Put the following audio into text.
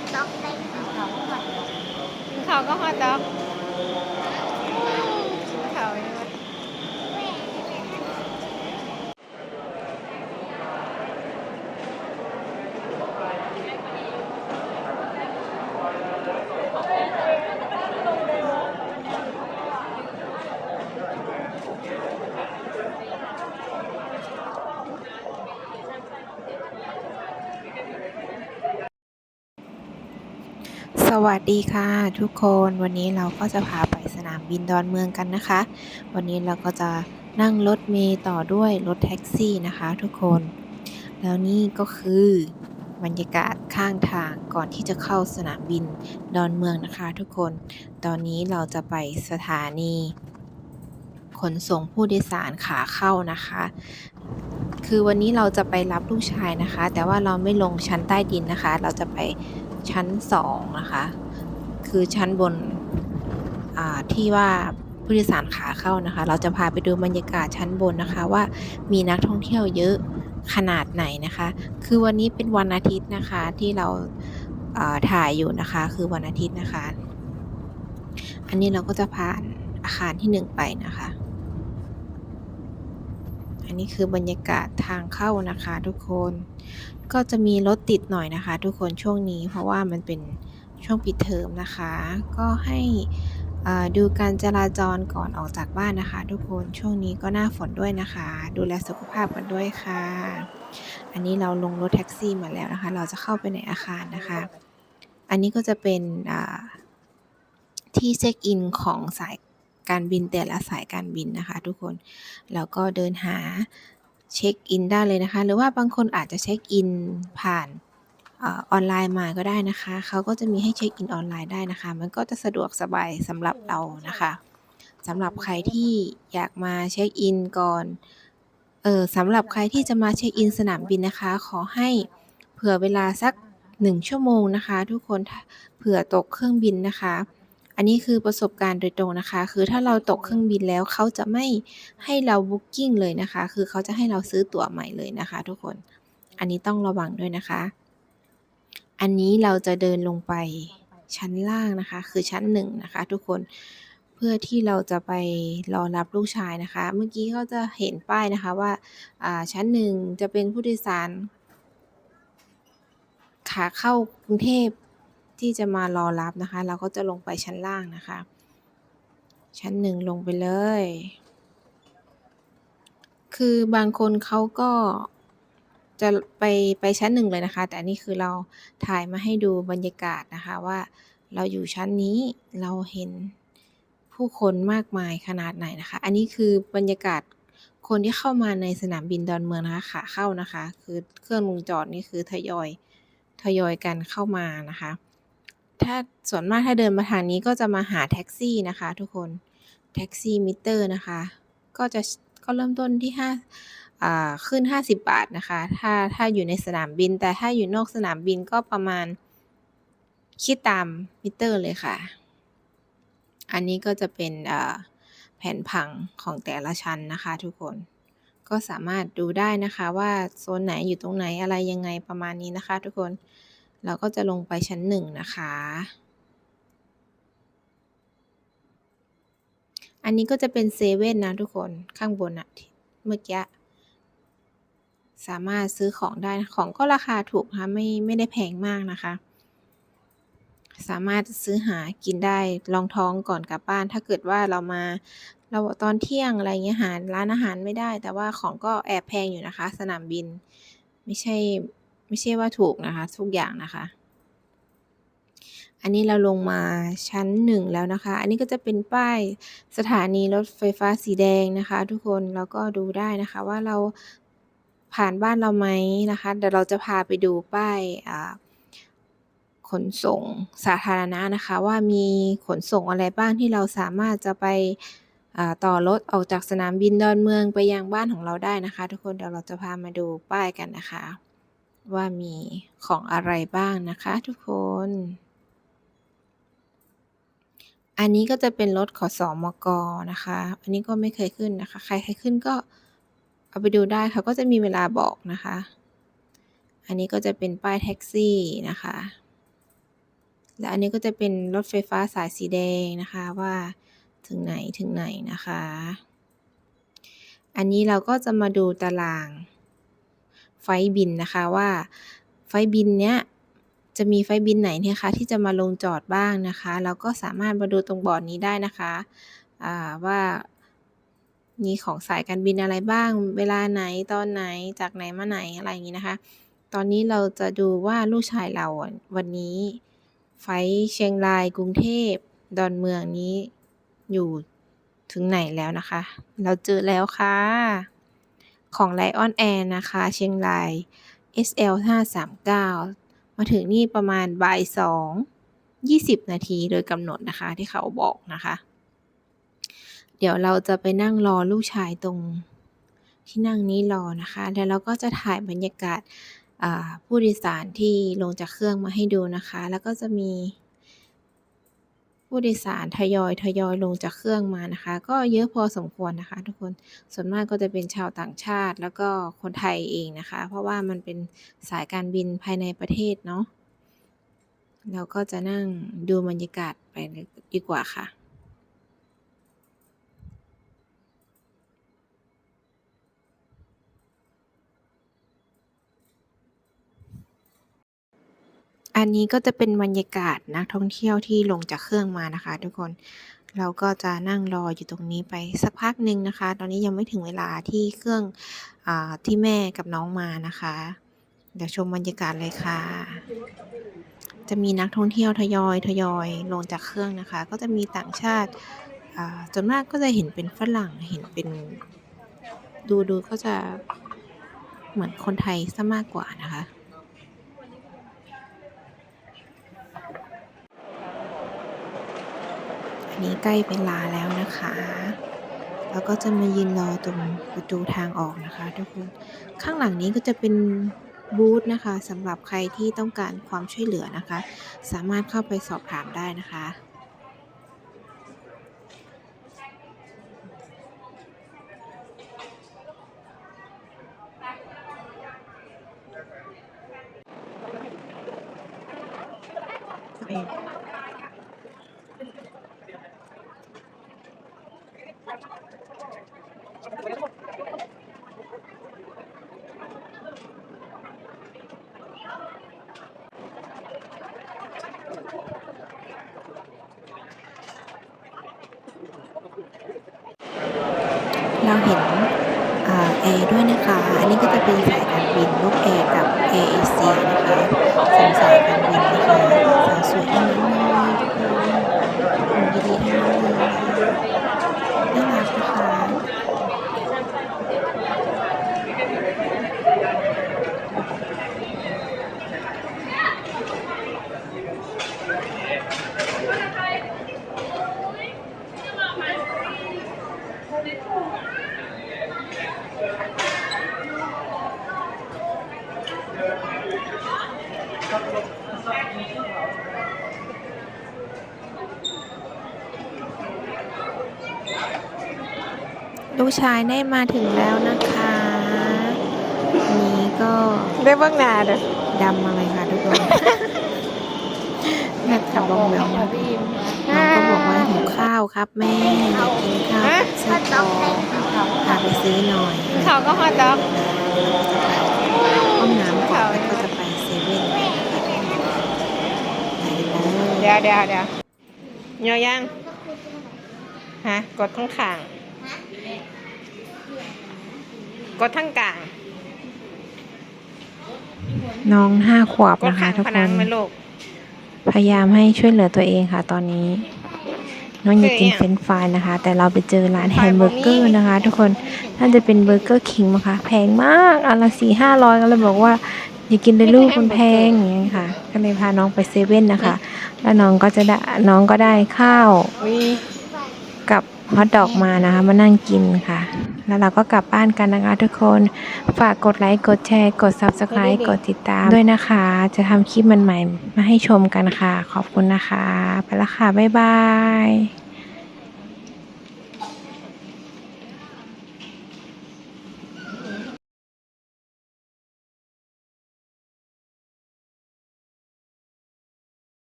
อทด็อกได้ไหมกินข้าวก็ฮอตดอกกินข้าวยังไง สวัสดีค่ะทุกคนวันนี้เราก็จะพาไปสนามบินดอนเมืองกันนะคะ วันนี้เราก็จะนั่งรถเมล์ต่อด้วยรถแท็กซี่นะคะ ทุกคน แล้วนี่ก็คือบรรยากาศข้างทางก่อนที่จะเข้าสนามบินดอนเมืองนะคะ ทุกคน ตอนนี้เราจะไปสถานี ขนส่งผู้โดยสารขาเข้านะคะ คือวันนี้เราจะไปรับลูกชายนะคะ แต่ว่าเราไม่ลงชั้นใต้ดินนะคะ เราจะไป ชั้นสองนะคะ คือชั้นบนที่ว่าผู้โดยสารขาเข้านะคะ เราจะพาไปดูบรรยากาศชั้นบนนะคะว่ามีนักท่องเที่ยวเยอะขนาดไหนนะคะ คือวันนี้เป็นวันอาทิตย์นะคะที่เราาถ่ายอยู่นะคะ คือวันอาทิตย์นะคะ อันนี้เราก็จะผ่านอาคารที่หนึ่งไปนะคะ อันนี้คือบรรยากาศทางเข้านะคะทุกคน ก็จะมีรถติดหน่อยนะคะ ทุกคนช่วงนี้เพราะว่ามันเป็นช่วงปิดเทอมนะคะ ก็ให้ดูการจราจรก่อนออกจากบ้านนะคะ ทุกคนช่วงนี้ก็หน้าฝนด้วยนะคะ ดูแลสุขภาพกันด้วยค่ะ อันนี้เราลงรถแท็กซี่มาแล้วนะคะ เราจะเข้าไปในอาคารนะคะ อันนี้ก็จะเป็นที่เช็คอินของสาย การบินแต่ละสายการบินนะคะ ทุกคน แล้วก็เดินหาเช็คอินได้เลยนะคะ หรือว่าบางคนอาจจะเช็คอินผ่านออนไลน์มาก็ได้นะคะ เขาก็จะมีให้เช็คอินออนไลน์ได้นะคะ มันก็จะสะดวกสบายสำหรับเรานะคะสำหรับใครที่อยากมาเช็คอินก่อน เออสำหรับใครที่จะมาเช็คอินสนามบินนะคะ ขอให้เผื่อเวลาสัก 1 ชั่วโมงนะคะ ทุกคนเผื่อตกเครื่องบินนะคะ อันนี้คือประสบการณ์โดยตรงนะคะ คือถ้าเราตกเครื่องบินแล้วเขาจะไม่ให้เราบุ๊กิ้งเลยนะคะ คือเขาจะให้เราซื้อตั๋วใหม่เลยนะคะ ทุกคน อันนี้ต้องระวังด้วยนะคะ อันนี้เราจะเดินลงไปชั้นล่างนะคะ คือชั้นหนึ่งนะคะ ทุกคน เพื่อที่เราจะไปรอรับลูกชายนะคะ เมื่อกี้ก็จะเห็นป้ายนะคะว่าอ่าชั้นหนึ่งจะเป็นผู้โดยสารขาเข้ากรุงเทพ ที่จะมารอรับนะคะ เราก็จะลงไปชั้นล่างนะคะ ชั้นหนึ่งลงไปเลย คือบางคนเขาก็จะไปไปชั้นหนึ่งเลยนะคะ แต่นี่คือเราถ่ายมาให้ดูบรรยากาศนะคะว่าเราอยู่ชั้นนี้เราเห็นผู้คนมากมายขนาดไหนนะคะ อันนี้คือบรรยากาศคนที่เข้ามาในสนามบินดอนเมืองนะคะขาเข้านะคะ คือเครื่องลงจอดนี่คือทยอยทยอยกันเข้ามานะคะ ถ้าส่วนมากถ้าเดินมาทางนี้ก็จะมาหาแท็กซี่นะคะ ทุกคนแท็กซี่มิเตอร์นะคะ ก็จะก็เริ่มต้นที่ห้าอ่าขึ้น 50 บาทนะคะ ถ้าถ้าอยู่ในสนามบิน แต่ถ้าอยู่นอกสนามบินก็ประมาณคิดตามมิเตอร์เลยค่ะ อันนี้ก็จะเป็นแผนผังของแต่ละชั้นนะคะทุกคน ก็สามารถดูได้นะคะว่าโซนไหนอยู่ตรงไหนอะไรยังไงประมาณนี้นะคะทุกคน เราก็จะลงไปชั้นหนึ่งนะคะ อันนี้ก็จะเป็นเซเว่นนะทุกคนข้างบนอะเมื่อกี้ สามารถซื้อของได้ของก็ราคาถูกนะคะไม่ไม่ได้แพงมากนะคะ สามารถซื้อหากินได้รองท้องก่อนกลับบ้าน ถ้าเกิดว่าเรามาเราตอนเที่ยงอะไรเงี้ยหาร้านอาหารไม่ได้ แต่ว่าของก็แอบแพงอยู่นะคะ สนามบิน ไม่ใช่ ไม่ใช่ว่าถูกนะคะ ทุกอย่างนะคะ อันนี้เราลงมาชั้นหนึ่งแล้วนะคะ อันนี้ก็จะเป็นป้ายสถานีรถไฟฟ้าสีแดงนะคะ ทุกคนแล้วก็ดูได้นะคะว่าเราผ่านบ้านเราไหมนะคะเดี๋ยวเราจะพาไปดูป้ายขนส่งสาธารณะนะคะ ว่ามีขนส่งอะไรบ้างที่เราสามารถจะไปต่อรถออกจากสนามบินดอนเมืองไปยังบ้านของเราได้นะคะ ทุกคนเดี๋ยวเราจะพามาดูป้ายกันนะคะ ว่ามีของอะไรบ้างนะคะทุกคน อันนี้ก็จะเป็นรถขอสอมกนะคะ อันนี้ก็ไม่เคยขึ้นนะคะ ใครเคยขึ้นก็เอาไปดูได้ค่ะก็จะมีเวลาบอกนะคะ อันนี้ก็จะเป็นป้ายแท็กซี่นะคะ แล้วอันนี้ก็จะเป็นรถไฟฟ้าสายสีแดงนะคะว่าถึงไหนถึงไหนนะคะ อันนี้เราก็จะมาดูตาราง ไฟบินนะคะว่าไฟบินเนี้ยจะมีไฟบินไหนเนี่ยคะที่จะมาลงจอดบ้างนะคะเราก็สามารถมาดูตรงบอร์ดนี้ได้นะคะว่ามีของสายการบินอะไรบ้าง เวลาไหนตอนไหนจากไหนมาไหนอะไรอย่างนี้นะคะ ตอนนี้เราจะดูว่าลูกชายเราวันนี้ ไฟเชียงรายกรุงเทพดอนเมืองนี้อยู่ถึงไหนแล้วนะคะ เราเจอแล้วค่ะ ของ Lion Air นะคะ เชียงราย SL 539 มาถึงนี่ประมาณบ่ายสองยี่สิบนาทีโดยกำหนดนะคะที่เขาบอกนะคะ เดี๋ยวเราจะไปนั่งรอลูกชายตรงที่นั่งนี้รอนะคะ แล้วเราก็จะถ่ายบรรยากาศผู้โดยสารที่ลงจากเครื่องมาให้ดูนะคะ แล้วก็จะมี ผู้โดยสารทยอยทยอยลงจากเครื่องมานะคะ ก็เยอะพอสมควรนะคะ ทุกคนส่วนมากก็จะเป็นชาวต่างชาติแล้วก็คนไทยเองนะคะ เพราะว่ามันเป็นสายการบินภายในประเทศเนาะเราก็จะนั่งดูบรรยากาศไปเลยดีกว่าค่ะ อันนี้ก็จะเป็นบรรยากาศนักท่องเที่ยวที่ลงจากเครื่องมานะคะทุกคน เราก็จะนั่งรออยู่ตรงนี้ไปสักพักหนึ่งนะคะ ตอนนี้ยังไม่ถึงเวลาที่เครื่องอาที่แม่กับน้องมานะคะ เดี๋ยวชมบรรยากาศเลยค่ะ จะมีนักท่องเที่ยวทยอยทยอยลงจากเครื่องนะคะ ก็จะมีต่างชาติอ่าส่วนมากก็จะเห็นเป็นฝรั่งเห็นเป็น ดูดูก็จะเหมือนคนไทยซะมากกว่านะคะ อั นี้ใกล้เวลาแล้วนะคะ แล้วก็จะมายืนรอตรงประตูทางออกนะคะทุกคน ข้างหลังนี้ก็จะเป็นบูธนะคะสำหรับใครที่ต้องการความช่วยเหลือนะคะ สามารถเข้าไปสอบถามได้นะคะ เราเห็นแอร์ด้วยนะคะ อันนี้ก็จะเป็นสายการบินนกแอร์กับแอร์เอเชียนะคะสองสายการบินนะคะสาวสวยทั้งนั้นเลยทุกคนหุ่นดีๆทั้งนั้นเลยน่ารักนะคะ ลูกชายได้มาถึงแล้วนะคะอันนี้ก็ได้เบื้องหน้าเด้อดำมาเลยค่ะทุกคนแม่ขับบองแบงน้องก็บอกว่าหิวข้าวครับแม่อยากกินข้าวกับไส้กรอกพาไปซื้อหน่อยเขาก็ฮอตดอกห้องน้ำก่อนแล้วก็จะไปเซเว่นนะคะไปเลยเดี๋ยวเดี๋ยวเดี๋ยวเยอะยังฮะกดทั้งขาง กดทั้งกลางน้องห้าขวบกดนะคะขางทุกผคนังนไหมลูกพยายามให้ช่วยเหลือตัวเองค่ะ ตอนนี้ น้องอยากกินคือเฟรนช์ฟรายนะคะ แต่เราไปเจอร้านไฟแฮมเบอร์เกอบ่ร์มีนะคะ ทุกคนน่าจะเป็นเบอร์เกอร์คิงมั้งคะ แพงมากอันละสี่ห้าร้อยก็เลยบอกว่า อย่ากินเลยลูกมันแพงอย่างเงี้ยค่ะ ก็เลยพาน้องไปเซเว่นนะคะ แล้วน้องก็จะได้น้องก็ได้ข้าววิกับ ฮอทดอกมานะคะมานั่งกินค่ะ แล้วเราก็กลับบ้านกันนะคะทุกคนฝากกดไลค์กดแชร์กด Subscribe กดติดตามด้วยนะคะ จะทำคลิปใหม่ๆมาให้ชมกันค่ะ ขอบคุณนะคะ ไปละค่ะ บ๊ายบาย